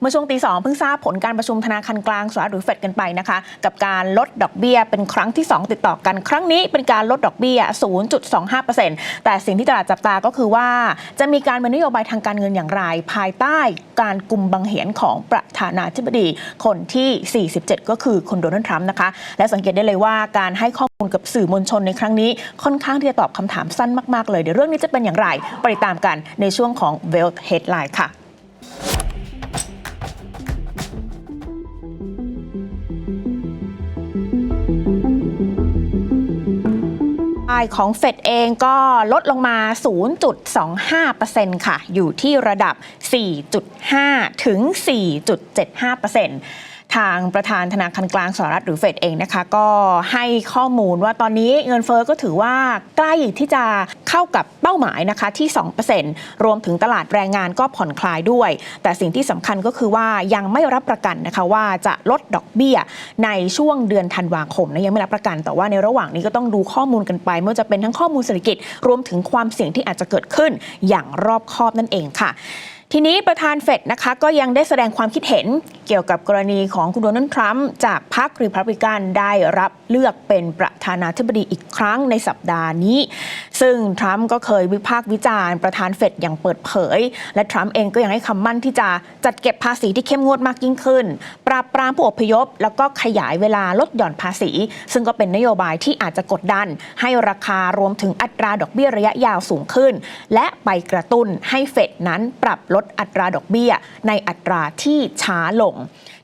เมื่อช่วงตีสองเพิ่งทราบผลการประชุมธนาคารกลางสหรัฐหรือเฟดกันไปนะคะ กับการลดดอกเบี้ยเป็นครั้งที่ 2 ติดต่อกัน ครั้งนี้เป็นการลดดอกเบี้ย 0.25%แต่สิ่งที่ตลาดจับตาก็คือว่า จะมีการเป็นนโยบายทางการเงินอย่างไร ภายใต้การกลุ่มบังเหียนของประธานาธิบดีคนที่ 47 ก็คือคุณโดนัลด์ทรัมป์นะคะ และสังเกตได้เลยว่าการให้ข้อมูลกับสื่อมวลชนในครั้งนี้ ค่อนข้างที่จะตอบคำถามสั้นมากๆเลยเดี๋ยวเรื่องนี้จะเป็นอย่างไรไปติดตามกันในช่วงของ Wealth Headline ค่ะายของเฟดเองก็ลดลงมา 0.25%ค่ะ อยู่ที่ระดับ 4.5 ถึง 4.75% ทางประธานธนาคารกลางสหรัฐหรือเฟดเองนะคะ ก็ให้ข้อมูลว่าตอนนี้เงินเฟอ้อก็ถือว่าใกล้ที่จะเข้ากับเป้าหมายนะคะที่ 2%รวมถึงตลาดแรงงานก็ผ่อนคลายด้วย แต่สิ่งที่สำคัญก็คือว่ายังไม่รับประกันนะคะว่าจะลดดอกเบี้ยในช่วงเดือนธันวาคมนะยังไม่รับประกันแต่ว่าในระหว่างนี้ก็ต้องดูข้อมูลกันไปไม่ว่าจะเป็นทั้งข้อมูลเศรษฐกิจ รวมถึงความเสี่ยงที่อาจจะเกิดขึ้นอย่างรอบคอบนั่นเองค่ะ ทีนี้ประธานเฟดนะคะก็ยังได้แสดงความคิดเห็นเกี่ยวกับกรณีของคุณโดนัลด์ทรัมป์จากพรรครีพับลิกันได้รับเลือกเป็นประธานาธิบดีอีกครั้งในสัปดาห์นี้ ซึ่งทรัมป์ก็เคยวิพากษ์วิจารณ์ประธานเฟดอย่างเปิดเผย และทรัมป์เองก็ยังให้คำมั่นที่จะจัดเก็บภาษีที่เข้มงวดมากยิ่งขึ้น ปราบปรามผู้อพยพ แล้วก็ขยายเวลาลดหย่อนภาษี ซึ่งก็เป็นนโยบายที่อาจจะกดดัน ให้ราคารวมถึงอัตราดอกเบี้ยระยะยาวสูงขึ้น และไปกระตุ้นให้เฟดนั้นปรับลดอัตราดอกเบี้ย ในอัตราที่ช้าลง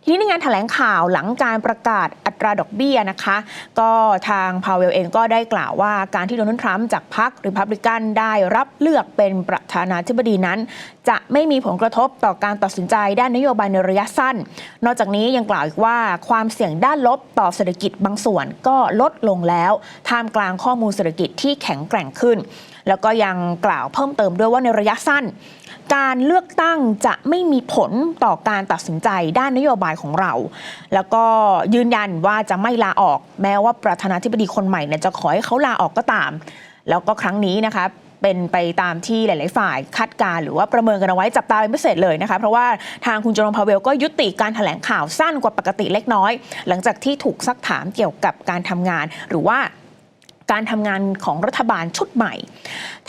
ทีนี้ในงานแถลงข่าวหลังการประกาศอัตราดอกเบี้ยนะคะ ก็ทางพาวเวลเองก็ได้กล่าวว่าการที่โดนัลด์ทรัมป์จากพรรคริพับลิกันได้รับเลือกเป็นประธานาธิบดีนั้น จะไม่มีผลกระทบต่อการตัดสินใจด้านนโยบายในระยะสั้น นอกจากนี้ยังกล่าวอีกว่าความเสี่ยงด้านลบต่อเศรษฐกิจบางส่วนก็ลดลงแล้ว ท่ามกลางข้อมูลเศรษฐกิจที่แข็งแกร่งขึ้น แล้วก็ยังกล่าวเพิ่มเติมด้วยว่าในระยะสั้น การเลือกตั้งจะไม่มีผลต่อการตัดสินใจด้านนโยบายของเรา แล้วก็ยืนยันว่าจะไม่ลาออก แม้ว่าประธานาธิบดีคนใหม่เนี่ยจะขอให้เขาลาออกก็ตาม แล้วก็ครั้งนี้นะคะเป็นไปตามที่หลาย ๆ ฝ่ายคาดการ์หรือว่าประเมินกันเอาไว้จับตาเป็นพิเศษเลยนะคะ เพราะว่าทางคุณโจรมพาเวลก็ยุติการถแถลงข่าวสั้นกว่าปกติเล็กน้อย หลังจากที่ถูกซักถามเกี่ยวกับการทำงาน หรือว่า การทำงานของรัฐบาลชุดใหม่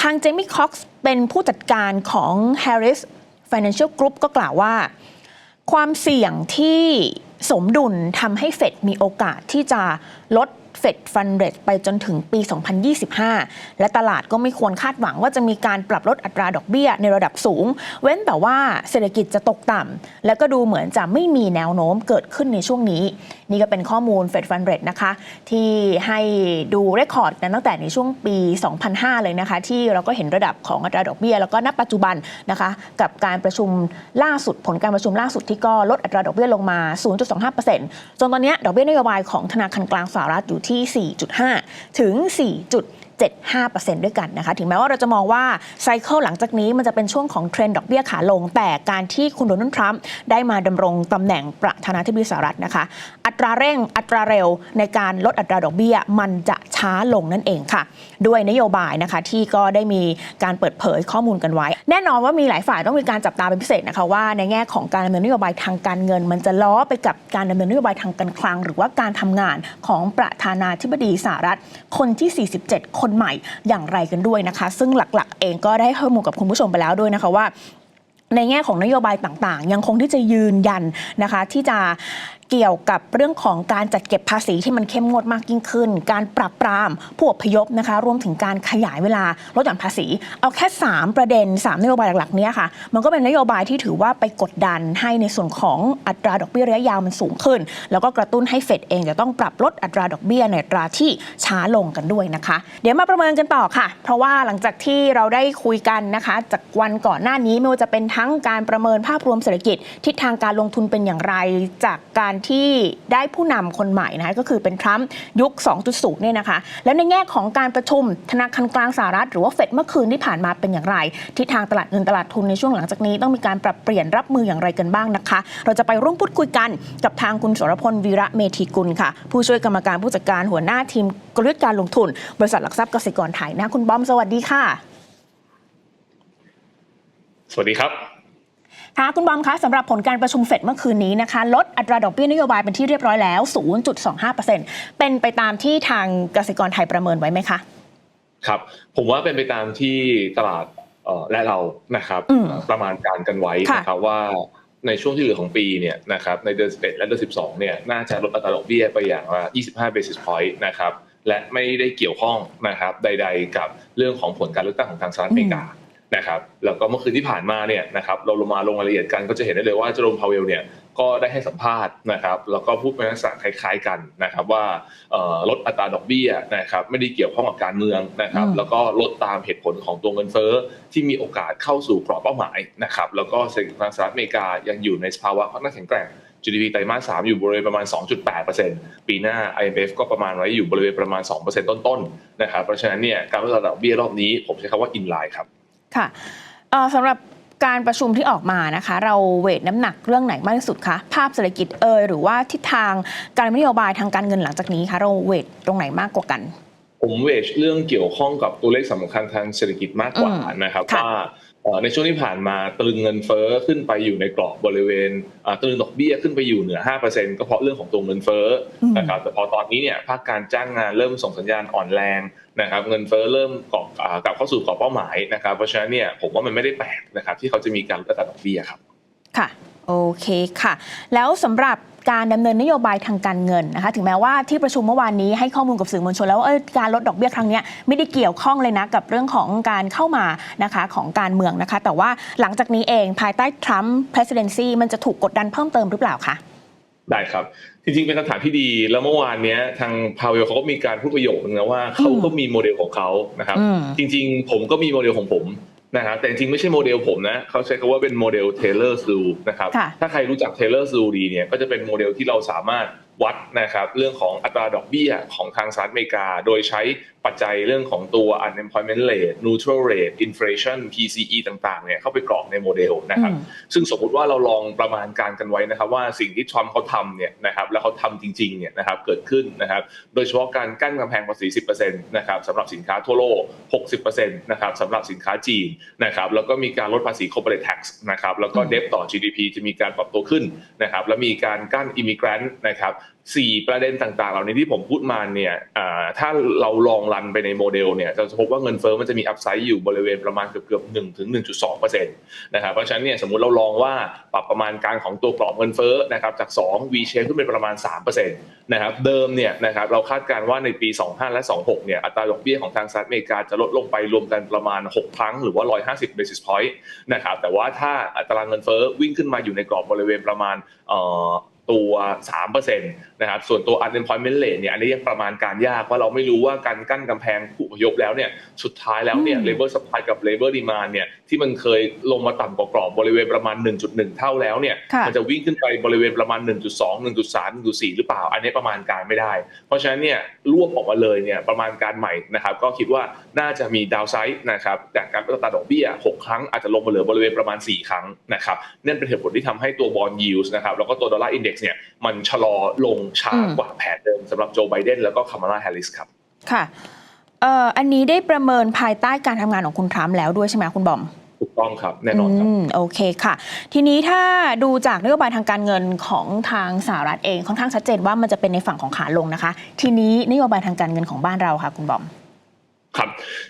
ทางเจมี่คอกซ์เป็นผู้จัดการของ Harris Financial Group ก็กล่าวว่า ความเสี่ยงที่สมดุลทำให้เฟดมีโอกาสที่จะลด เฟดฟันเรทไปจนถึงปี 2025 และตลาดก็ไม่ควรคาดหวังว่าจะมีการปรับลดอัตราดอกเบี้ยในระดับสูง เว้นแต่ว่าเศรษฐกิจจะตกต่ำและก็ดูเหมือนจะไม่มีแนวโน้มเกิดขึ้นในช่วงนี้ นี่ก็เป็นข้อมูลเฟดฟันเรทนะคะ ที่ให้ดูเรคคอร์ดกันตั้งแต่ในช่วงปี 2005 เลยนะคะ ที่เราก็เห็นระดับของอัตราดอกเบี้ยแล้วก็ณปัจจุบันนะคะ กับการประชุมล่าสุดผลการประชุมล่าสุดที่ก็ลดอัตราดอกเบี้ยลงมา 0.25%จนตอนนี้ดอกเบี้ยนโยบายของธนาคารกลางสหรัฐอยู่ที่ที่ 4.5 ถึง 4. 75%ด้วยกันนะคะ ถึงแม้ว่าเราจะมองว่าไซเคิลหลังจากนี้มันจะเป็นช่วงของเทรนด์ดอกเบี้ยขาลง แต่การที่คุณโดนัลด์ทรัมป์ได้มาดำรงตำแหน่งประธานาธิบดีสหรัฐนะคะ อัตราเร่งอัตราเร็วในการลดอัตราดอกเบี้ยมันจะช้าลงนั่นเองค่ะ ด้วยนโยบายนะคะที่ก็ได้มีการเปิดเผยข้อมูลกันไว้ แน่นอนว่ามีหลายฝ่ายต้องมีการจับตาเป็นพิเศษนะคะว่าในแง่ของการดำเนินนโยบายทางการเงิน มันจะล้อไปกับการดำเนินนโยบายทางการคลัง หรือว่าการทำงานของประธานาธิบดีสหรัฐคนที่ 47 คนใหม่อย่างไรกันด้วยนะคะ ซึ่งหลักๆ เองก็ได้ข้อมูลกับคุณผู้ชมไปแล้วด้วยนะคะว่าในแง่ของนโยบายต่างๆ ยังคงที่จะยืนยันนะคะที่จะ เกี่ยวกับเรื่องของการจัดเก็บภาษีที่มันเข้มงวดมากยิ่งขึ้น การปรับปรามผู้อพยพนะคะ รวมถึงการขยายเวลาลดหย่อนภาษี เอาแค่ 3 ประเด็น 3 นโยบายหลักๆเนี้ยค่ะ มันก็เป็นนโยบายที่ถือว่าไปกดดันให้ในส่วนของอัตราดอกเบี้ยระยะยาวมันสูงขึ้น แล้วก็กระตุ้นให้เฟดเองจะต้องปรับลดอัตราดอกเบี้ยในตราที่ช้าลงกันด้วยนะคะ เดี๋ยวมาประเมินกันต่อค่ะ เพราะว่าหลังจากที่เราได้คุยกันนะคะ จากวันก่อนหน้านี้ไม่ว่าจะเป็นทั้งการประเมินภาพรวมเศรษฐกิจทิศทางการลงทุนเป็นอย่างไร จากการที่ได้ผู้นำคนใหม่นะคะก็คือเป็นทรัมป์ยุค 2.0 เนี่ยนะคะ แล้วในแง่ของการประชุมธนาคารกลางสหรัฐหรือว่าเฟดเมื่อคืนที่ผ่านมาเป็นอย่างไรทิศทางตลาดเงินตลาดทุนในช่วงหลังจากนี้ต้องมีการปรับเปลี่ยนรับมืออย่างไรกันบ้างนะคะ เราจะไปร่วมพูดคุยกันกับทางคุณสรพลวีระเมธีกุลค่ะ ผู้ช่วยกรรมการผู้จัดการหัวหน้าทีมกลยุทธ์การลงทุน บริษัทหลักทรัพย์เกษตรกรไทยนะคุณบอมสวัสดีค่ะ สวัสดีครับ ค่ะคุณบอมคะสำหรับผลการประชุมเฟดเมื่อคืนนี้นะคะ ลดอัตราดอกเบี้ยนโยบายเป็นที่เรียบร้อยแล้ว 0.25%เป็นไปตามที่ทางกสิกรไทยประเมินไว้ไหมคะ ครับ ผมว่าเป็นไปตามที่ตลาดเอ่อและเรานะครับอืมประมาณการกันไว้ค่ะนะครับว่าในช่วงที่เหลือของปีเนี่ยนะครับในเดือน 11 และเดือน 12 เนี่ยน่าจะลดอัตราดอกเบี้ยไปอย่างละ 25 basis point นะครับและไม่ได้เกี่ยวข้องนะครับใด ๆ กับเรื่องของผลการเลือกตั้งของทางสหรัฐอเมริกา นะครับแล้วก็เมื่อคืนที่ผ่านมาเนี่ยนะครับเราลงมาลงรายละเอียดกันก็จะเห็นได้เลยว่าเจอร์โรมพาวเวลเนี่ยก็ได้ให้สัมภาษณ์นะครับแล้วก็พูดเป็นลักษณะคล้ายๆกันนะครับว่าเอ่อลดอัตราดอกเบี้ยนะครับไม่ได้เกี่ยวข้องกับการเมืองนะครับอืมแล้วก็ลดตามเหตุผลของตัวเงินเฟ้อที่มีโอกาสเข้าสู่กรอบเป้าหมายนะครับแล้วก็เศรษฐกิจทางสหรัฐอเมริกายังอยู่ในสภาวะค่อนข้างแข็งแกร่ง GDP ไตรมาส3อยู่บริเวณประมาณ 2.8%ปีหน้า IMF ก็ประมาณไว้อยู่บริเวณประมาณ 2%ต้นๆนะครับเพราะฉะนั้นเนี่ยการลดอัตราดอกเบี้ยรอบนี้ผมใช้คำว่า in line ครับ ค่ะเอ่อสำหรับการประชุมที่ออกมานะคะ เราเวทน้ำหนักเรื่องไหนมากที่สุดคะภาพเศรษฐกิจเอยหรือว่าทิศทางการนโยบายทางการเงินหลังจากนี้คะเราเวทตรงไหนมากกว่ากัน ผมเวชเรื่องเกี่ยวข้องกับตัวเลขสำคัญทางเศรษฐกิจมากกว่าอืมนะครับค่ะว่าเอ่อ ในช่วงที่ผ่านมาตรึงเงินเฟ้อขึ้นไปอยู่ในกรอบบริเวณอ่าตรึงดอกเบี้ยขึ้นไปอยู่เหนือ 5%ก็เพราะเรื่องของตัวเงินเฟ้ออมนะครับแต่พอตอนนี้เนี่ยภาคการจ้างงานเริ่มส่งสัญญาณอ่อนแรงนะครับเงินเฟ้อเริ่มกอบอ่ากลับเข้าสู่กรอบเป้าหมายนะครับเพราะฉะนั้นเนี่ยผมว่ามันไม่ได้แปลกนะครับที่เขาจะมีการลดอัตราดอกเบี้ยครับค่ะ โอเคค่ะ แล้วสำหรับการดำเนินนโยบายทางการเงินนะคะถึงแม้ว่าที่ประชุมเมื่อวานนี้ให้ข้อมูลกับสื่อมวลชน แล้วว่าเอ้ยการลดดอกเบี้ยครั้งเนี้ยไม่ได้เกี่ยวข้องเลยนะกับเรื่องของการเข้ามานะคะของการเมืองนะคะ แต่ว่าหลังจากนี้เองภายใต้ทรัมป์ presidency มันจะถูกกดดันเพิ่มเติมหรือเปล่าคะได้ครับ จริงๆ เป็นคำถามที่ดี แล้วเมื่อวานเนี้ยทางพาวเวลเขาก็มีการพูดประโยคนึงนะว่าเขาก็มีโมเดลของเขานะครับอืมจริง ๆ ผมก็มีโมเดลของผม นะครับแต่จริงๆไม่ใช่โมเดลผมนะเขาใช้คำว่าเป็นโมเดลเทเลอร์ซูนะครับค่ะถ้าใครรู้จักเทเลอร์ซูดีเนี่ยก็จะเป็นโมเดลที่เราสามารถ วัดนะครับเรื่องของอัตราดอกเบี้ยของทางสหรัฐอเมริกา โดยใช้ปัจจัยเรื่องของตัว unemployment rate neutral rate inflation PCE ต่างๆเนี่ยเข้าไปกรอกในโมเดลนะครับอืมซึ่งสมมุติว่าเราลองประมาณการกันไว้นะครับว่าสิ่งที่ทรัมป์เขาทำเนี่ยนะครับแล้วเขาทำจริงๆเนี่ยนะครับเกิดขึ้นนะครับโดยเฉพาะการกั้นกำแพงภาษี 10%นะครับสำหรับสินค้าทั่วโลก 60%นะครับสำหรับสินค้าจีนนะครับแล้วก็มีการลดภาษี corporate tax นะครับแล้วก็อืมเดฟต่อ GDP จะมีการปรับตัวขึ้นนะครับแล้วมีการกั้น immigrant นะครับสี่ประเด็นต่างๆ เหล่านี้ที่ผมพูดมาเนี่ยถ้าเราลองรันไปในโมเดลเนี่ยจะพบว่าเงินเฟ้อมันจะมีอัพไซด์อยู่บริเวณประมาณเกือบๆ1ถึง1.2%นต์นะครับเพราะฉะนั้นเนี่ยสมมุติเราลองว่าปรับประมาณการของตัวกรอบเงินเฟ้อนะครับจาก 2 V shape ขึ้นเป็นประมาณ3%นต์นะครับเดิมเนี่ยนะครับเราคาดการณ์ว่าในปี 25 และ 26เนี่ยอัตราดอกเบี้ยของทางสหรัฐอเมริกาจะลดลงไปรวมกันประมาณ 6 ครั้งหรือว่า 150 basis point นะครับแต่ว่าถ้าอัตราเงินเฟ้อวิ่งขึ้นมาอยู่ในกรอบบริเวณประมาณ ตัว3%นะครับ ส่วนตัว unemployment rate เนี่ย อันนี้ยังประมาณการยากว่าเราไม่รู้ว่าการกั้นกำแพงผู้อพยพแล้วเนี่ย สุดท้ายแล้วเนี่ยอืม labor supply กับ labor demand เนี่ย ที่มันเคยลงมาต่ำกว่ากรอบบริเวณประมาณ 1.1 เท่าแล้วเนี่ยค่ะมันจะวิ่งขึ้นไปบริเวณประมาณ 1.2 1.3 1.4 หรือเปล่า อันนี้ประมาณการไม่ได้ เพราะฉะนั้นเนี่ยรวบออกมาเลยเนี่ยประมาณการใหม่นะครับก็คิดว่าน่าจะมีดาวไซด์นะครับจากการลดอัตราดอกเบี้ย 6 ครั้งอาจจะลงมาเหลือบริเวณประมาณ 4 ครั้งนะครับนั่นเป็นเหตุผลที่ทำให้ตัวบอลยิวส์นะครับแล้วก็ตัวดอลลาร์อินเด็กซ์เนี่ยมันชะลอลงช้ากว่าแผนเดิมสำหรับโจไบเดนแล้วก็คามาลาแฮร์ริสครับค่ะเอ่ออันนี้ได้ประเมินภายใต้การทำงานของคุณทรัมป์แล้วด้วยใช่ไหมคุณบอม ถูกต้องครับแน่นอนครับมโอเคค่ะ ทีนี้ถ้าดูจากนโยบายทางการเงินของทางสหรัฐเองค่อนข้างชัดเจนว่ามันจะเป็นในฝั่งของขาลงนะคะ ทีนี้นโยบายทางการเงินของบ้านเราค่ะ คุณบอม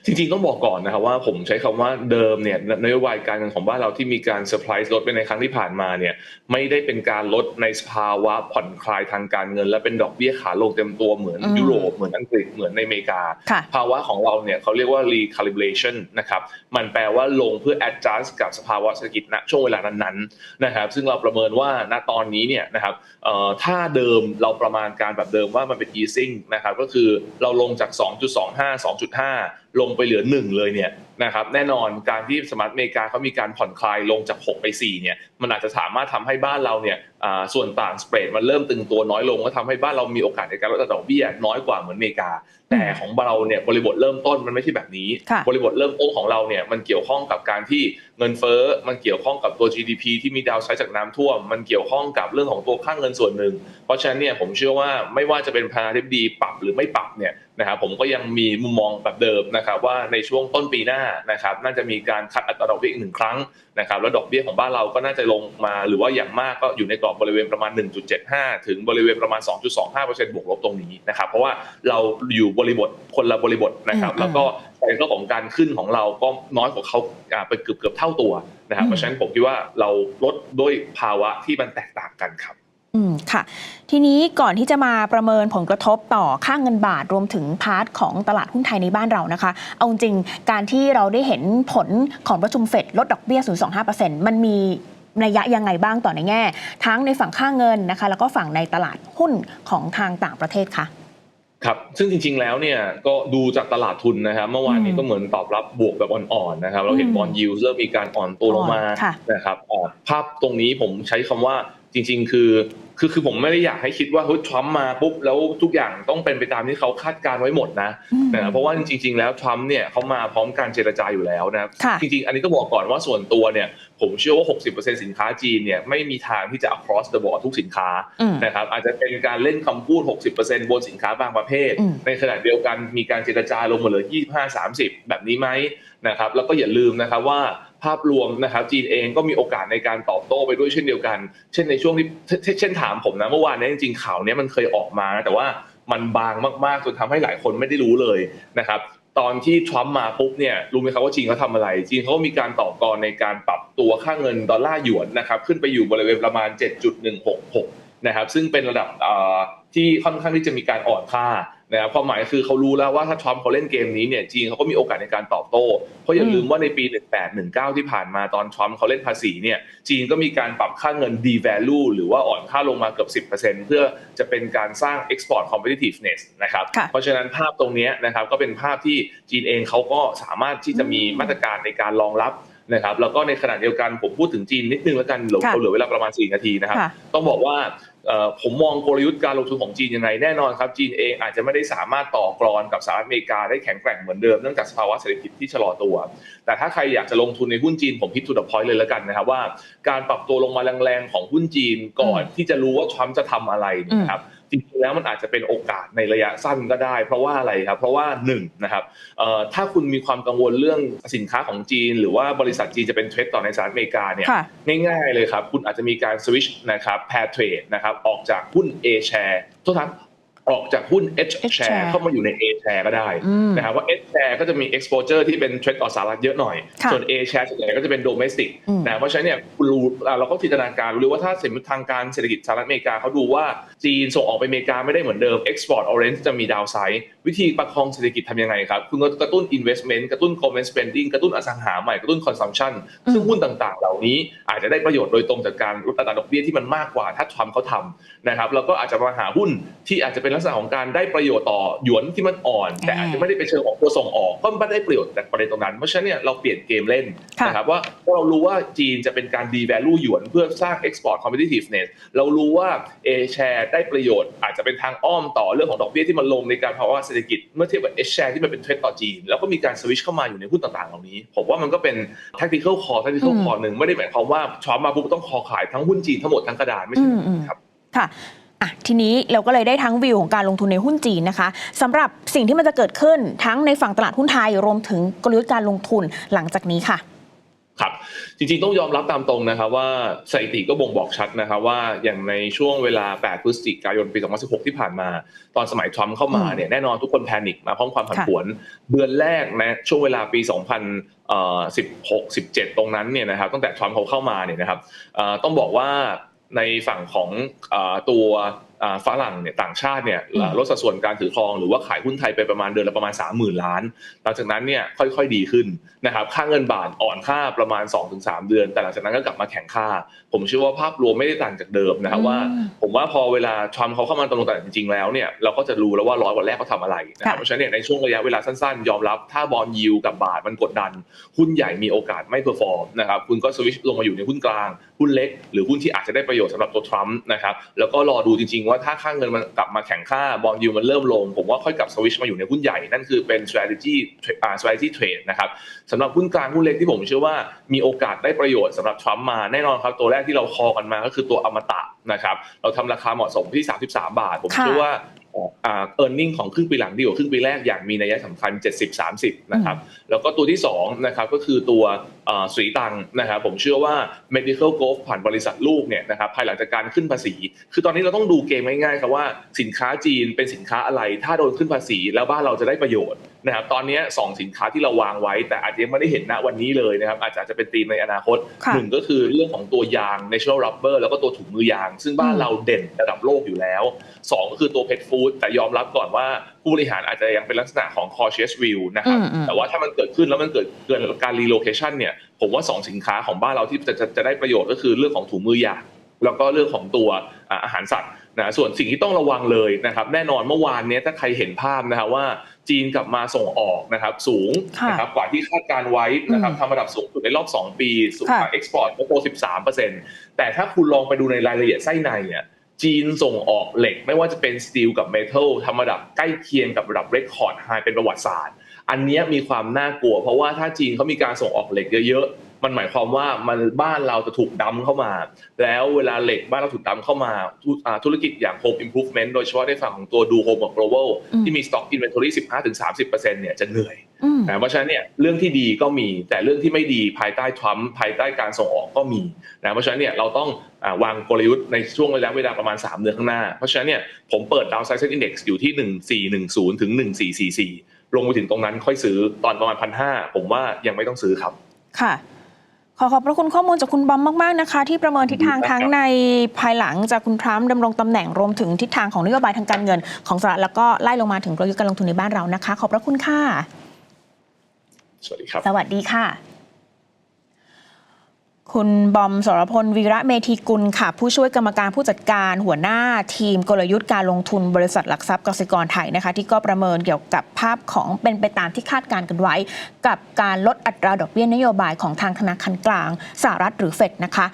จริงๆต้องบอกก่อนนะครับว่าผมใช้คำว่าเดิมเนี่ยนโยบายการเงินของบ้านเราที่มีการเซอร์ไพรส์ลดไปในครั้งที่ผ่านมาเนี่ยไม่ได้เป็นการลดในสภาวะผ่อนคลายทางการเงิน และเป็นดอกเบี้ยขาลงเต็มตัวเหมือนอืมยุโรปเหมือนอังกฤษเหมือนในอเมริกาค่ะภาวะของเราเนี่ยเขาเรียกว่า recalibration นะครับมันแปลว่าลงเพื่อ adjust กับสภาวะเศรษฐกิจณช่วงเวลานั้นๆนะครับซึ่งเราประเมินว่าณตอนนี้เนี่ยนะครับเอ่อถ้าเดิมเราประมาณการแบบเดิมว่ามันเป็น easing นะครับก็คือเราลงจาก 2.25 2.5 ลงไปเหลือหนึ่งเลยเนี่ยนะครับแน่นอนการที่สหรัฐอเมริกาเขามีการผ่อนคลายลงจาก 6 ไป 4 เนี่ยมันอาจจะสามารถทำให้บ้านเราเนี่ยอ่าส่วนต่างสเปรดมันเริ่มตึงตัวน้อยลงก็ทำให้บ้านเรามีโอกาสในการลดอัตราดอกเบี้ยน้อยกว่าเหมือนอเมริกา แต่ของเราเนี่ยบริบทเริ่มต้นมันไม่ใช่แบบนี้ค่ะบริบทเริ่มต้นของเราเนี่ยมันเกี่ยวข้องกับการที่เงินเฟ้อมันเกี่ยวข้องกับตัว GDP ที่มีดาวไซด์จากน้ำท่วม มันเกี่ยวข้องกับเรื่องของตัวค่างเงินส่วนหนึ่ง เพราะฉะนั้นเนี่ยผมเชื่อว่าไม่ว่าจะเป็นประธานาธิบดีปรับหรือไม่ปรับเนี่ยนะครับผมก็ยังมีมุมมองแบบเดิมนะนะครับว่าในช่วงต้นปีหน้านะครับน่าจะมีการคัดอัตราดอกเบี้ยอีกหนึ่งครั้งนะครับแล้วดอกเบี้ยของบ้านเราก็น่าจะลงมา หรือว่าอย่างมากก็อยู่ในกรอบบริเวณประมาณ 1.75 ถึงบริเวณประมาณ 2.25%บวกลบตรงนี้นะครับเพราะว่าเราอยู่บริบทคนละบริบทนะครับอืมแล้วก็ในเรื่องของการขึ้นของเราก็น้อยกว่าเขาอ่าไปเกือบเกือบๆเท่าตัวนะครับอืมเพราะฉะนั้นผมคิดว่าเราลดด้วยภาวะที่มันแตกต่างกันครับ อืมค่ะ ทีนี้ก่อนที่จะมาประเมินผลกระทบต่อค่างเงินบาทรวมถึงพาร์ทของตลาดหุ้นไทยในบ้านเรานะคะ เอาจริงๆการที่เราได้เห็นผลของประชุมเฟดลดดอกเบี้ย 0.25%มันมีนัยยะยังไงบ้างต่อในแง่ ทั้งในฝั่งค่าเงินนะคะ แล้วก็ฝั่งในตลาดหุ้นของทางต่างประเทศคะครับ ซึ่งจริง ๆ แล้วเนี่ยก็ดูจากตลาดทุนนะครับ เมื่อวานนี้อืมก็เหมือนตอบรับบวกแบบอ่อนๆนะครับ เราเห็นอืมบอลยิวเริ่มมีการอ่อนตัวลงมาอ่อนค่ะนะครับอ่าภาพตรงนี้ผมใช้คำว่า จริง ๆ คือคือคือผมไม่ได้อยากให้คิดว่าเฮ้ยทรัมป์มาปุ๊บแล้วทุกอย่างต้องเป็นไปตามที่เขาคาดการณ์ไว้หมดนะอืมนะครับเพราะว่าจริง ๆ แล้วทรัมป์เนี่ยเขามาพร้อมการเจรจาอยู่แล้วนะครับค่ะจริงๆ อันนี้ก็บอกก่อนว่าส่วนตัวเนี่ย ผมเชื่อว่า 60%สินค้าจีนเนี่ยไม่มีทางที่จะ across the board ทุกสินค้าอืมนะครับอาจจะเป็นการเล่นคำพูด 60%บนสินค้าบางประเภทอืมในขณะเดียวกันมีการเจรจาลงมาเหลือ 25 30 แบบนี้ไหมนะครับแล้วก็อย่าลืมนะครับว่าภาพรวมนะครับจีนเองก็มีโอกาสในการตอบโต้ไปด้วยเช่นเดียวกัน เช่นในช่วงที่เช่นเช่นถามผมนะเมื่อวานเนี้จริงๆข่าวเนี้ยมันเคยออกมานะแต่ว่ามันบางมากๆจนทำให้หลายคนไม่ได้รู้เลยนะครับ ตอนที่ทรัมป์มาปุ๊บเนี่ยรู้ไหมครับว่าจีนเขาทำอะไร จีนเขาก็มีการต่อกรในการปรับตัวค่าเงินดอลลาร์หยวนนะครับขึ้นไปอยู่บริเวณประมาณ 7.166นะครับซึ่งเป็นระดับที่ค่อนข้างที่จะมีการอ่อนค่า นะครับความหมายคือเขารู้แล้วว่าถ้าทรัมป์เขาเล่นเกมนี้เนี่ยจีนเขาก็มีโอกาสในการตอบโต้เพราะอย่าลืมว่าในปี 18 19 ที่ผ่านมาตอนทรัมป์เขาเล่นภาษีเนี่ยจีนก็มีการปรับค่าเงิน devalue หรือว่าอ่อนค่าลงมาเกือบ 10%เพื่อจะเป็นการสร้าง export competitiveness นะครับค่ะเพราะฉะนั้นภาพตรงเนี้ยนะครับก็เป็นภาพที่จีนเองเขาก็สามารถที่จะมีมาตรการในการรองรับนะครับแล้วก็ในขณะเดียวกันผมพูดถึงจีนนิดนึงแล้วกันเหลือค่ะเหลือเวลาประมาณ 4 นาทีนะครับค่ะต้องบอกว่าเอ่อ ผมมองกลยุทธ์การลงทุนของจีนยังไงแน่นอนครับ จีนเองอาจจะไม่ได้สามารถต่อกรอนกับสหรัฐอเมริกาได้แข็งแกร่งเหมือนเดิมเนื่องจากสภาวะเศรษฐกิจที่ชะลอตัว แต่ถ้าใครอยากจะลงทุนในหุ้นจีนผมพิทูดพอยต์เลยแล้วกันนะครับว่า การปรับตัวลงมาแรงๆของหุ้นจีนก่อนที่จะรู้ว่าทรัมป์จะทำอะไรนะครับ จริงๆแล้วมันอาจจะเป็นโอกาสในระยะสั้นก็ได้ เพราะว่าอะไรครับ เพราะว่าหนึ่งนะครับเอ่อถ้าคุณมีความกังวลเรื่องสินค้าของจีน หรือว่าบริษัทจีนจะเป็นเทรดต่อในสหรัฐอเมริกาเนี่ยค่ะง่ายๆเลยครับ คุณอาจจะมีการสวิชนะครับแพร์เทรดนะครับออกจากหุ้น A share ทุกท่าน ออกจากหุ้น H H share share เข้ามาอยู่ใน A share ก็ได้อืมนะครับว่า H share ก็จะมี exposure ที่เป็นเทรดต่อสหรัฐเยอะหน่อยค่ะส่วน A share ส่วนใหญ่ก็จะเป็น domestic อืมนะเพราะฉะนั้นเนี่ยคุณรู้อ่าเราก็จินตนาการรู้ว่าถ้าสมมติทางการเศรษฐกิจสหรัฐอเมริกาเขาดูว่าจีนส่งออกไปอเมริกาไม่ได้เหมือนเดิม export orange จะมีดาวไซด์ วิธีประคองเศรษฐกิจทำยังไงครับ คุณก็กระตุ้น investment กระตุ้น government spending กระตุ้นอสังหาใหม่กระตุ้น consumption ซึ่งหุ้นต่างๆ เหล่านี้อาจจะได้ประโยชน์โดยตรงจากการลดอัตราดอกเบี้ยที่มันมากกว่าถ้าทรัมป์เขาทำนะครับแล้วก็อาจจะมาหาหุ้นที่อาจจะเป็นลักษณะของการได้ประโยชน์ต่อหยวนที่มันอ่อน แต่อาจจะไม่ได้เป็นเชิงของตัวส่งออกก็ไม่ได้ประโยชน์จากประเด็นตรงนั้นเพราะฉะนั้นเนี่ยเราเปลี่ยนเกมเล่นค่ะนะครับว่าเรารู้ว่าจีนจะเป็นการ devalue หยวนเพื่อสร้าง export competitiveness เรารู้ว่า A share ได้ประโยชน์อาจจะเป็นทางอ้อมต่อเรื่องของดอกเบี้ยที่มันลงในการภาวะเศรษฐกิจเมื่อเทียบกับ H share ที่มันเป็นเทรดต่อจีน แล้วก็มีการสวิชเข้ามาอยู่ในหุ้นต่างๆเหล่านี้ ผมว่ามันก็เป็น tactical call tactical อืม call หนึ่งไม่ได้หมายความว่าทรัมป์มาปุ๊บต้องคอขายทั้งหุ้นจีนทั้งหมดทั้งกระดานไม่ใช่อืมอืมครับค่ะอะทีนี้เราก็เลยได้ทั้งวิวของการลงทุนในหุ้นจีนนะคะสำหรับสิ่งที่มันจะเกิดขึ้นทั้งในฝั่งตลาดหุ้นไทยรวมถึงกลยุทธ์การลงทุนหลังจากนี้ค่ะ ครับจริงๆต้องยอมรับตามตรงนะครับว่าสถิติก็บ่งบอกชัดนะครับว่าอย่างในช่วงเวลา 8 พฤศจิกายนปี 2016 ที่ผ่านมา ตอนสมัยทรัมป์เข้ามาเนี่ยแน่นอนทุกคนแพนิคมาพร้อมความผันผวน เดือนแรกนะช่วงเวลาปี 2016 17 ตรงนั้นเนี่ยนะครับตั้งแต่ทรัมป์เขาเข้ามาเนี่ยนะครับเอ่อต้องบอกว่าในฝั่งของเอ่อตัวอ่า ฝรั่งเนี่ยต่างชาติเนี่ยอืมลดสัดส่วนการถือครองหรือว่าขายหุ้นไทยไปประมาณเดือนละประมาณ 30,000 ล้าน หลังจากนั้นเนี่ยค่อยๆดีขึ้นนะครับค่าเงินบาทอ่อนค่าประมาณ 2-3 เดือน แต่หลังจากนั้นก็กลับมาแข็งค่า ผมเชื่อว่าภาพรวมไม่ได้ต่างจากเดิมนะครับอืมว่า ผมว่าพอเวลาทรัมป์เขาเข้ามาตรงแต่จริงๆแล้วเนี่ยเราก็จะรู้แล้วว่าร้อยวันแรกเขาทำอะไรนะครับค่ะเพราะฉะนั้นเนี่ยในช่วงระยะเวลาสั้นๆ ยอมรับ ถ้าบอลยิวกับบาทมันกดดัน หุ้นใหญ่มีโอกาสไม่เพอร์ฟอร์มนะครับคุณก็สวิชลงมาอยู่ในหุ้นกลางหุ้นเล็ก หรือหุ้นที่อาจจะได้ประโยชน์สำหรับตัวทรัมป์นะครับแล้วก็รอดูจริงๆว่าถ้าค่าเงินมันกลับมาแข็งค่าบอลยูมันเริ่มลง ผมว่าค่อยกลับสวิชมาอยู่ในหุ้นใหญ่ นั่นคือเป็น strategy อ่า strategy trade นะครับสำหรับหุ้นกลางหุ้นเล็กที่ผมเชื่อว่ามีโอกาสได้ประโยชน์สำหรับทรัมป์มาแน่นอนครับตัวแรกที่เราคอกันมาก็คือตัวอมตะนะครับเราทำราคาเหมาะสมที่ 33 บาท ผมเชื่อว่า เอ่ออ่า e a r n i n g ของครึ่งปีหลังดีกว่าครึ่งปีแรกอย่างมีนัยสำคัญ 70-30 นะครับ แล้วก็ตัวที่2นะครับก็คือตัวอ่าสีตังนะครับผมเชื่อว่า medical growth ผ่านบริษัทลูกเนี่ยนะครับภายหลังจากการขึ้นภาษี คือตอนนี้เราต้องดูเกมง่ายๆครับว่าสินค้าจีนเป็นสินค้าอะไร ถ้าโดนขึ้นภาษีแล้วบ้านเราจะได้ประโยชน์นะครับตอนนี้สองสินค้าที่เราวางไว้ แต่อาจจะยังไม่ได้เห็นณวันนี้เลยนะครับอาจจะอาจจะเป็นธีมในอนาคตค่ะหนึ่งก็คือเรื่องของตัวยาง natural rubber แล้วก็ตัวถุงมือยาง ซึ่งบ้านอืมเราเด่นระดับโลกอยู่แล้วสองก็คือตัว pet food แต่ยอมรับก่อนว่าผู้บริหารอาจจะยังเป็นลักษณะของ cautious view นะครับอืมอืมแต่ว่าถ้ามันเกิดขึ้นแล้วมันเกิดเกิดการ relocation เนี่ยผมว่าสองสินค้าของบ้านเราที่จะจะจะได้ประโยชน์ก็คือเรื่องของถุงมือยางแล้วก็เรื่องของตัวอ่าอาหารสัตว์นะส่วนสิ่งที่ต้องระวังเลยนะครับ แน่นอนเมื่อวานเนี้ยถ้าใครเห็นภาพนะครับว่าจีนกลับมาส่งออกนะครับสูงค่ะนะครับกว่าที่คาดการไว้นะครับอืมทำระดับสูงสุดในรอบ 2 ปีสุดค่ะเอ็กซ์พอร์ตก็โต13แต่ถ้าคุณลองไปดูในรายละเอียดไส้ในเนี่ย จีนส่งออกเหล็ก ไม่ว่าจะเป็นสตีลกับเมทัลทำระดับใกล้เคียงกับระดับเรคคอร์ดไฮเป็นประวัติศาสตร์ อันนี้มีความน่ากลัว เพราะว่าถ้าจีนเขามีการส่งออกเหล็กเยอะ มันหมายความว่ามันบ้านเราจะถูกดัมเข้ามา แล้วเวลาเหล็กบ้านเราถูกดัมเข้ามาธุอ่าธุรกิจอย่าง Home Improvement โดยเฉพาะในฝั่งของตัวดู Home กับ Global อืมที่มี Stock Inventory 15-30%เนี่ยจะเหนื่อยอืมนะเพราะฉะนั้นเนี่ยเรื่องที่ดีก็มีแต่เรื่องที่ไม่ดีภายใต้ทรัมป์ภายใต้การส่งออกก็มีนะเพราะฉะนั้นเนี่ยเราต้องอาวางกลยุทธ์ในช่วงระยะเวลาประมาณ 3 เดือนข้างหน้า เพราะฉะนั้นเนี่ยผมเปิดดาวไซเซ็นอินเด็กซ์อยู่ที่ 1410 ถึง 1444 ลงไปถึงตรงนั้นค่อยซื้อตอนประมาณพันห้าผมว่ายังไม่ต้องซื้อครับค่ะข อขอบพระคุณข้อมูลจากคุณบอมมาก ๆ นะคะ ที่ประเมินทิศทางครับทั้งในภายหลังจากคุณทรัมป์ดำรงตำแหน่งรวมถึงทิศทางของนโยบายทางการเงินของสหรัฐแล้วก็ไล่ลงมาถึงกลยุทธ์การลงทุนในบ้านเรานะคะ ขอบพระคุณค่ะ สวัสดีครับ สวัสดีค่ะ คุณบอมสรพลวีระเมธีกุลค่ะ ผู้ช่วยกรรมการผู้จัดการหัวหน้าทีมกลยุทธ์การลงทุนบริษัทหลักทรัพย์กสิกรไทยนะคะ ที่ก็ประเมินเกี่ยวกับภาพของเป็นไปตามที่คาดการณ์กันไว้ กับการลดอัตราดอกเบี้ยนโยบายของทางธนาคารกลางสหรัฐหรือเฟดนะคะ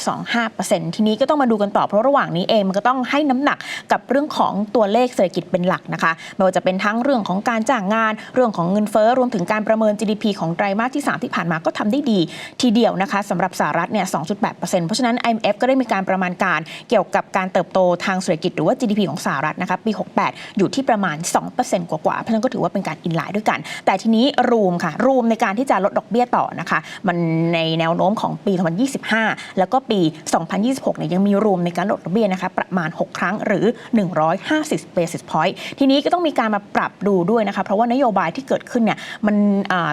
0.25%ทีนี้ก็ต้องมาดูกันต่อเพราะระหว่างนี้เองมันก็ต้องให้น้ำหนักกับเรื่องของตัวเลขเศรษฐกิจเป็นหลักนะคะไม่ว่าจะเป็นทั้งเรื่องของการจ้างงาน เรื่องของเงินเฟ้อรวมถึงการประเมิน GDP ของไตรมาสที่ 3 ที่ผ่านมาก็ทำได้ดีทีเดียวนะคะสำหรับสหรัฐเนี่ย 2.8%เพราะฉะนั้น IMF ก็ได้มีการประมาณการเกี่ยวกับการเติบโตทางเศรษฐกิจหรือว่า GDP ของสหรัฐนะคะปี 68 อยู่ที่ประมาณ 2%กว่าๆเพราะฉะนั้นก็ถือว่าเป็นการอินไลน์ด้วยกัน แต่ทีนี้รูมค่ะรูมในการที่จะลดดอกเบี้ยต่อนะคะ มันในแนวโน้มของปี 2025 แล้วก็ปี 2026 เนี่ยยังมีรูมในการลดดอกเบี้ยนะคะประมาณ 6 ครั้งหรือ 150 basis point ทีนี้ก็ต้องมีการมาปรับดูด้วยนะคะ เพราะว่านโยบายที่เกิดขึ้นเนี่ยมัน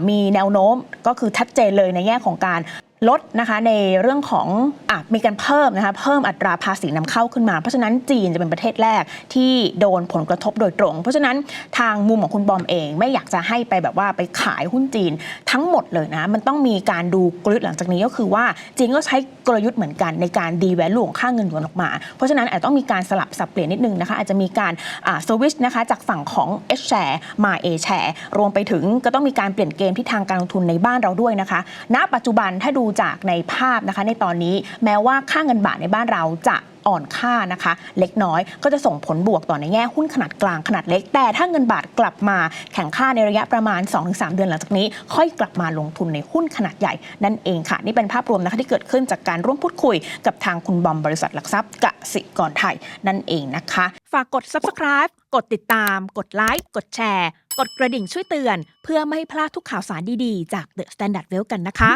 มีแนวโน้มก็คือชัดเจนเลยในแง่ของการ ลดนะคะในเรื่องของอมีการเพิ่มนะคะเพิ่มอัตราภาษีนำเข้าขึ้นมา เพราะฉะนั้นจีนจะเป็นประเทศแรกที่โดนผลกระทบโดยตรง เพราะฉะนั้นทางมุมของคุณบอมเอง ไม่อยากจะให้ไปแบบว่าไปขายหุ้นจีนทั้งหมดเลยนะ มันต้องมีการดูกลยุทธ์หลังจากนี้ก็คือว่าจีนก็ใช้กลยุทธ์เหมือนกันในการดีแวลูของค่าเงินหยวนออกมา เพราะฉะนั้นอาจจะต้องมีการสลับสับเปลี่ยนนิดนึงนะคะอาจจะมีการสวิชนะคะจากฝั่งของ H share มา A share รวมไปถึงก็ต้องมีการเปลี่ยนเกมที่ทางการลงทุนในบ้านเราด้วยนะคะ ณ ปัจจุบันถ้าดูจากในภาพนะคะในตอนนี้แม้ว่าค่าเงินบาทในบ้านเราจะอ่อนค่านะคะ เล็กน้อยก็จะส่งผลบวกต่อในแง่หุ้นขนาดกลางขนาดเล็ก แต่ถ้าเงินบาทกลับมาแข่งค่าในระยะประมาณ 2-3 เดือนหลังจากนี้ ค่อยกลับมาลงทุนในหุ้นขนาดใหญ่ นั่นเองค่ะ นี่เป็นภาพรวมนะคะที่เกิดขึ้นจากการร่วมพูดคุย กับทางคุณบอมบริษัทหลักทรัพย์กสิกรไทยนั่นเองนะคะ ฝากกด subscribe กดติดตาม กดไลค์กดแชร์ กดกระดิ่งช่วยเตือน เพื่อไม่ให้พลาดทุกข่าวสารดีๆ จาก The Standard Well กันนะคะ